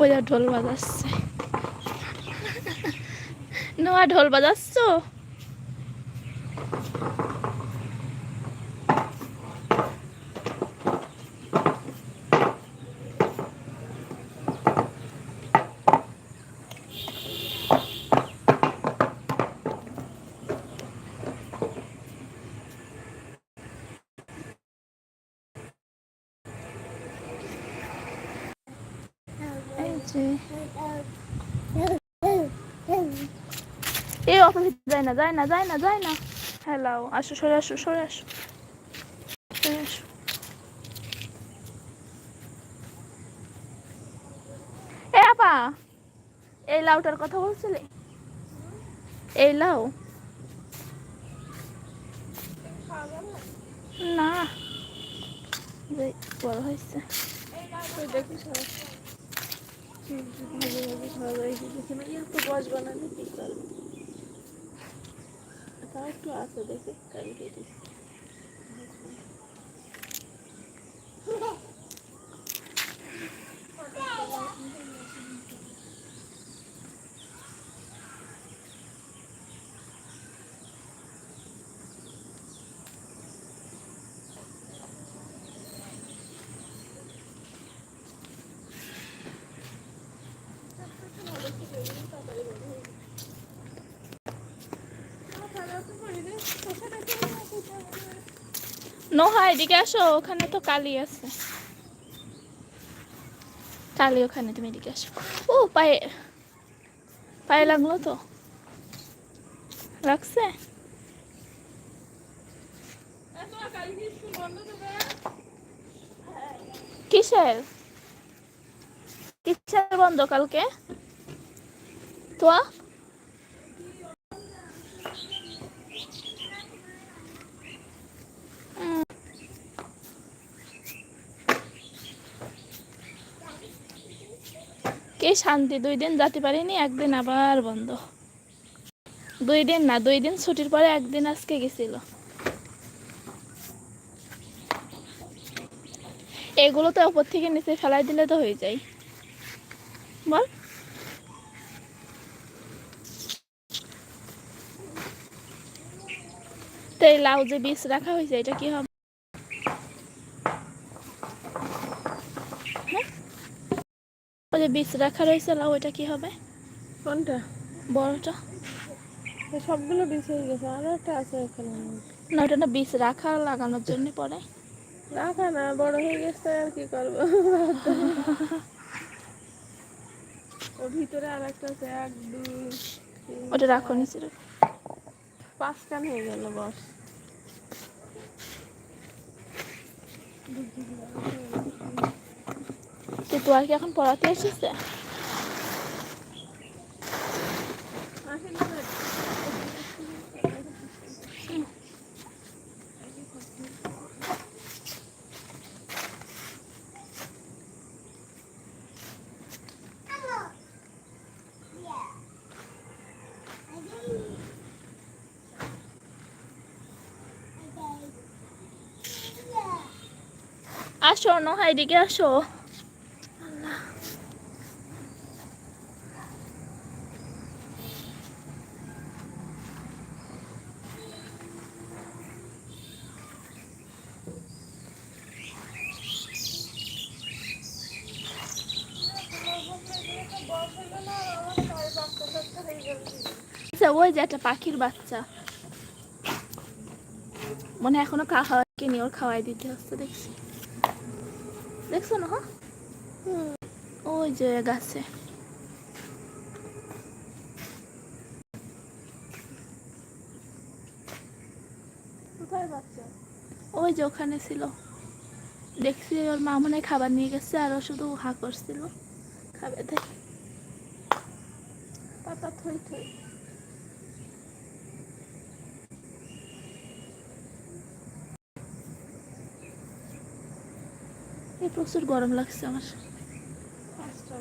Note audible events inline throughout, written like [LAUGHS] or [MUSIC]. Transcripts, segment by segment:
ওই ঢোল বাজাচ্ছে। নোয়া ঢোল বাজাচ্ছ? এই অত ভিতরে যায় না যায় না যায় না যায় না। হ্যালো আসো সরে আসো সরে আসো। সরে আসো। এ আপা এই লাউটার কথা বলছিলে? এই লাউ? না। বড় হয়েছে। দেখি সব ভাবে ভাবে সবাই দেখে বানালে কি তাও একটু আছে দেখে কালকে দিচ্ছি নোহা, এদিকে আসো, ওখানে তো কালি আছে। কালি ওখানে, তুমি এদিকে আসো। ও, পায়ে পায়ে লাগল তো? লাগছে? কিসের? কিসের বন্ধ কালকে? তোয়া? কে শান্তি? দুই দিন যেতে পারিনি, একদিন আবার বন্ধ। দুই দিন না, দুই দিন ছুটির পরে একদিন আজকে গেছিল। এগুলো তো ওপর থেকে নিচে ফেলাই দিলে তো হয়ে যায়। বল। তো এই লাউ যে বীজ রাখা হয়েছে, এটা কি হবে হ্যাঁ? ওই যে বীজ রাখা রয়েছে লাউ ওইটা কি হবে? কোনটা? বড়টা? সবগুলো বিষ হয়ে গেছে আরও একটা আছে এখানে। না ওটা না বীজ রাখা লাগানোর জন্য পরে রাখা না বড় হয়ে গেছে আর কি করব? ভিতরে আর একটা আছে এক দুই ওটা রাখো নিচে। রাখো। পাঁচ কান হয়ে গেল বস। তো তো আর কি এখন পড়াতে এসেছে? আসো নোহা এদিকে আসো। আচ্ছা ওই যে একটা পাখির বাচ্চা। মনে ওর খাওয়াই দিতে হচ্ছে, দেখছি। দেখছ না? ওই যে গাছে। ওই যে ওখানে ছিল। দেখছি ওর মা মনে খাবার নিয়ে গেছে, আর শুধু হা করছিল। খাবে, দেখ। পাতা থই থই। এই প্রচুর গরম লাগছে আমার। পাঁচটা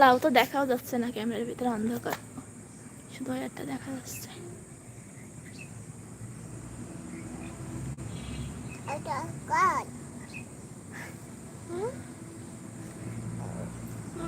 লাউ তো দেখাও যাচ্ছে না ক্যামেরার ভিতরে অন্ধকার। শুধু একটা দেখা যাচ্ছে। নুডু সামনে সামনে দিলে দিলে আমার যাও এদিকে যাও রবিবার না রে একটু পরে বাবা নুডু সামনে না এটা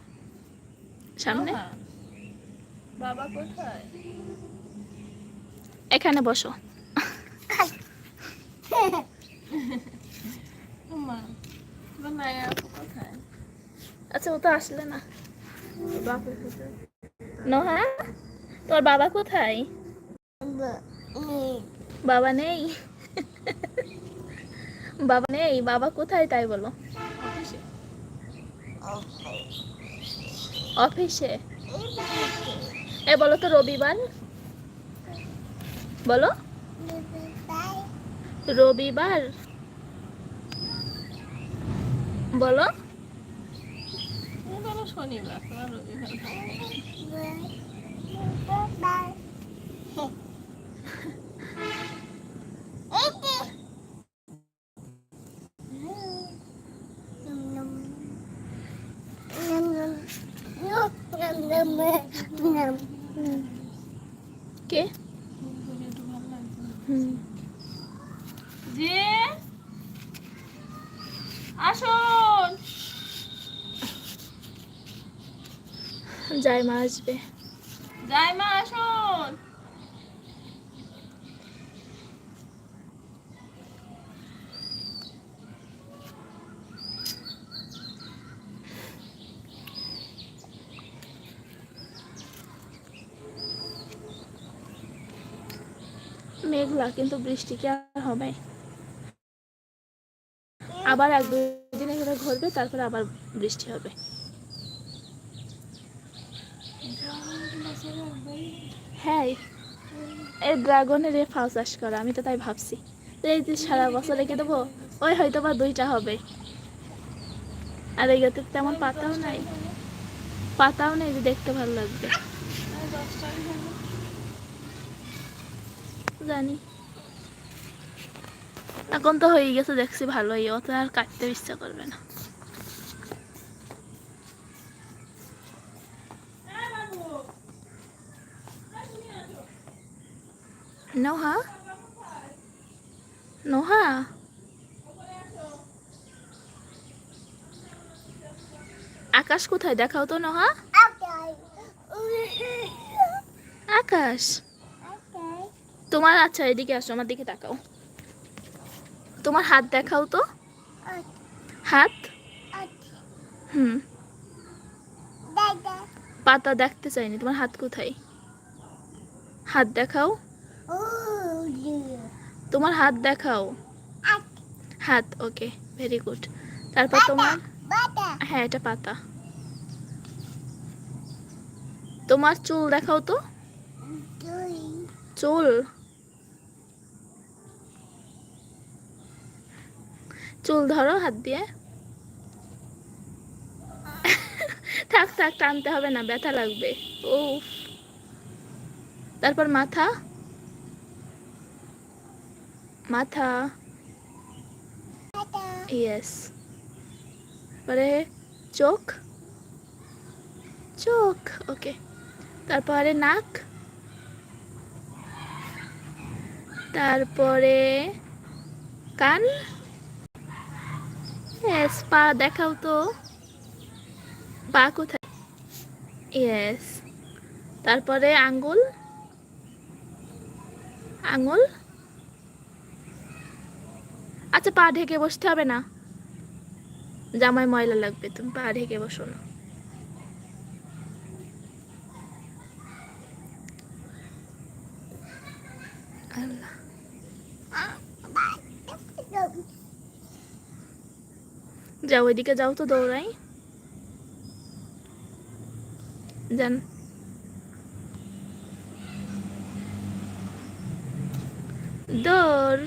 সামনে। বাবা কোথায়? এখানে বসো। আচ্ছা ও তো আসলে না। নোহা তোর বাবা কোথায়? বাবা নেই। বাবা নেই? বাবা কোথায়? তাই বলো। অফিসে? এ বলো তো রবিবার। বলো। রবিবার। বলো। বলো শনিবার রবিবার। কে? যে? আসুন। যাই মা আসবে যাই মা আসুন মেঘলা কিন্তু বৃষ্টি কি আর হবে? আবার এক দুই দিন এগুলো ঘুরবে তারপরে আবার বৃষ্টি হবে। হ্যাঁ এই ড্রাগনের এ ফাও চাষ করা, আমি তো তাই ভাবছি। এই যে সারা বছর রেখে দেবো, ওই হয়তো বা দুইটা হবে। আর এই তেমন পাতাও নাই। পাতাও নেই যে দেখতে ভালো লাগবে। জানি। এখন তো হয়ে গেছে, দেখছি ভালোই, অত আর কাটতে ইচ্ছা করবে না। নোহা? নোহা? আকাশ কোথায়? দেখাও তো নোহা। আকাশ। তোমার আচ্ছা এদিকে আসো আমার দিকে তাকাও। তোমার হাত দেখাও তো। হাত? হুম। পাতা দেখতে চাইনি তোমার হাত কোথায়? হাত দেখাও। তোমার হাত দেখাও। হাত ওকে ভেরি গুড। তারপর তোমার? হ্যাঁ এটা পাতা। তোমার চুল দেখাও তো। চুল? চুল ধরো, হাত দিয়ে। থাক থাক, টানতে হবে না, ব্যথা লাগবে। ও তারপর মাথা। মাথা। ইয়েস পরে চোখ। চোখ ওকে তারপরে নাক। তারপরে কান। ইয়েস পা দেখাও তো। পা কোথায়? ইয়েস তারপরে আঙ্গুল? আঙ্গুল? আচ্ছা পা ঢেকে বসতে হবে না। জামায় ময়লা লাগবে, তুমি পা ঢেকে বসো না। যাও ওইদিকে যাও তো দৌড়াই। যান। দৌড়।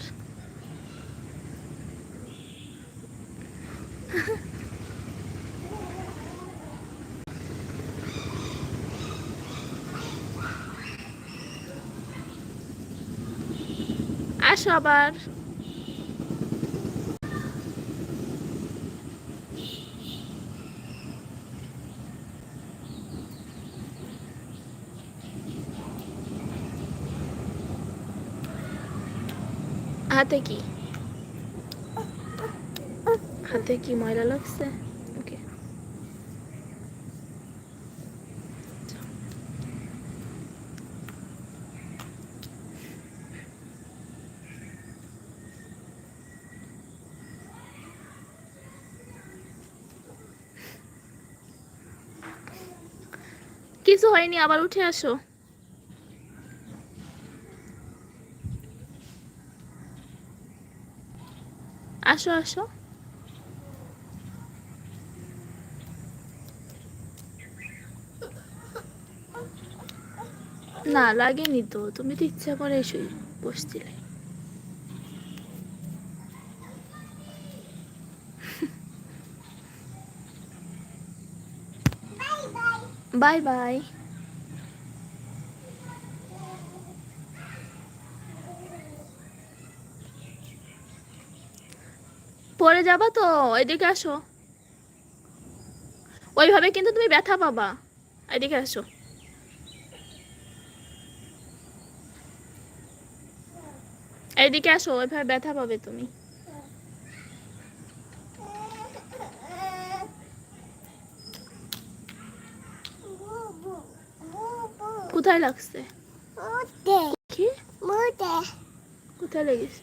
আসো আবার। হাতে কি? হাতে কি ময়লা লাগছে? কিছু হয়নি আবার উঠে আসো। আসো আসো। না লাগেনি তো। তুমি তো ইচ্ছা করে শুই বসছিলে। Bye bye. যাবা তো? এদিকে আসো। ওইভাবে কিন্তু তুমি ব্যথা পাবা। এদিকে আসো। এইদিকে আসো ওইভাবে ব্যথা পাবে তুমি। কোথায় লাগছে? কোথায় লেগেছে?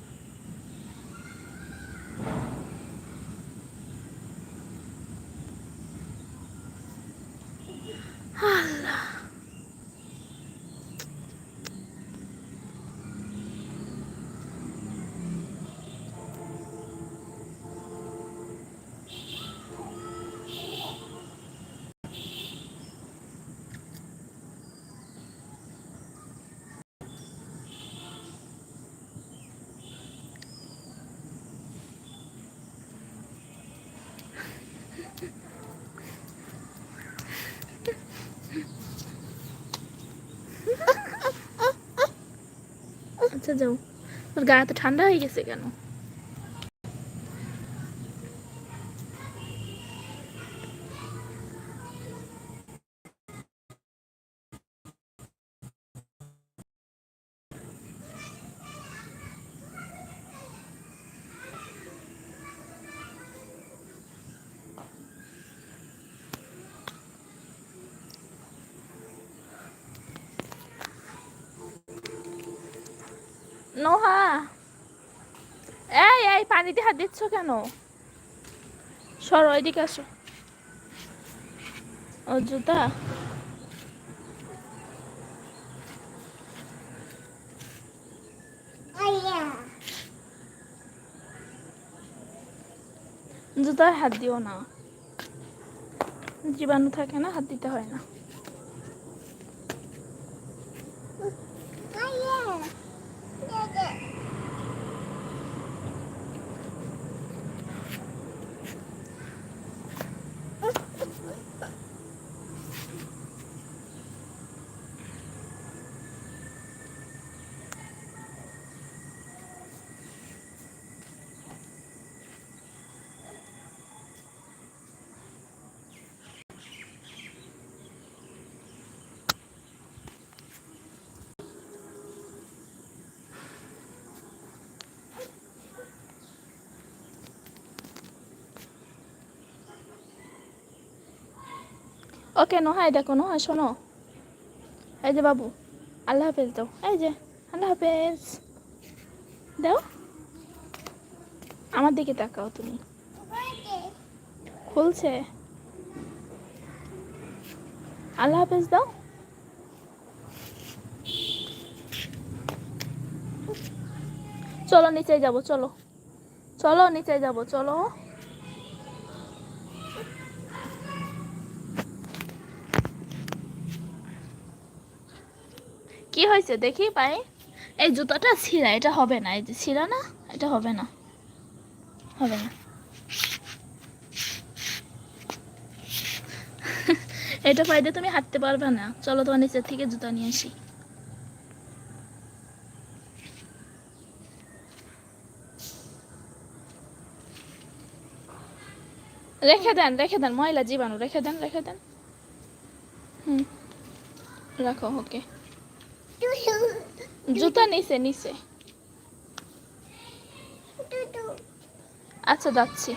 আচ্ছা যাও। তোর গায়ে তো ঠান্ডা হয়ে গেছে কেন? নোহা। এই এই, পানিতে হাত দিচ্ছ কেন? সরো, এদিকে আসো। ও, জুতা। জুতায় হাত দিও না। জীবাণু থাকে না, হাত দিতে হয় না। ওকে নোহা এই দেখো নোহা শোনো। এই যে বাবু, আল্লাহ হাফেজ দাও। এই যে, আল্লাহ হাফেজ। দাও। আমার দিকে তাকাও তুমি। খুলছে। আল্লাহ হাফেজ দাও। চলো, নিচে যাব, চলো। চলো, নিচে যাব, চলো। কি হয়েছে দেখি পাই? এই জুতোটা ছিঁড়া, এটা হবে না। এই যে ছিঁড়া না, এটা হবে না। হবে না। [LAUGHS] এটা পাই তুমি হাঁটতে পারবে না। চলো তোমার নিচের থেকে জুতা নিয়ে আসি। রেখে দেন রেখে দেন, ময়লা জীবাণু, রেখে দেন রেখে দেন। হুম, রাখো, ওকে। জুতা নিচে নিচে আচ্ছা যাচ্ছি।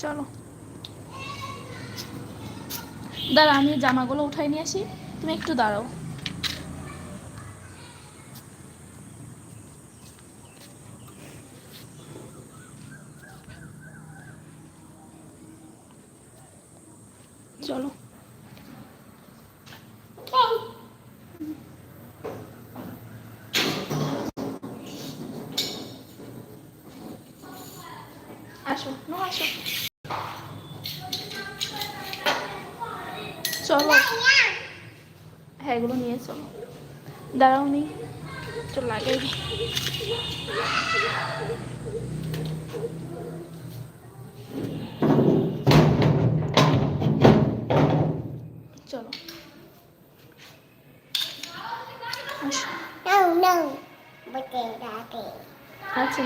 চলো। দাঁড়া, আমি জামাগুলো উঠাই নিয়ে আসি। তুমি একটু দাঁড়াও। চলো। আসো নো আসো চলো হ্যাঁ এগুলো নিয়ে চলো দাঁড়াও নি তো লাগাই দিই। চলো আসো No, no. Porque daddy. আচ্ছা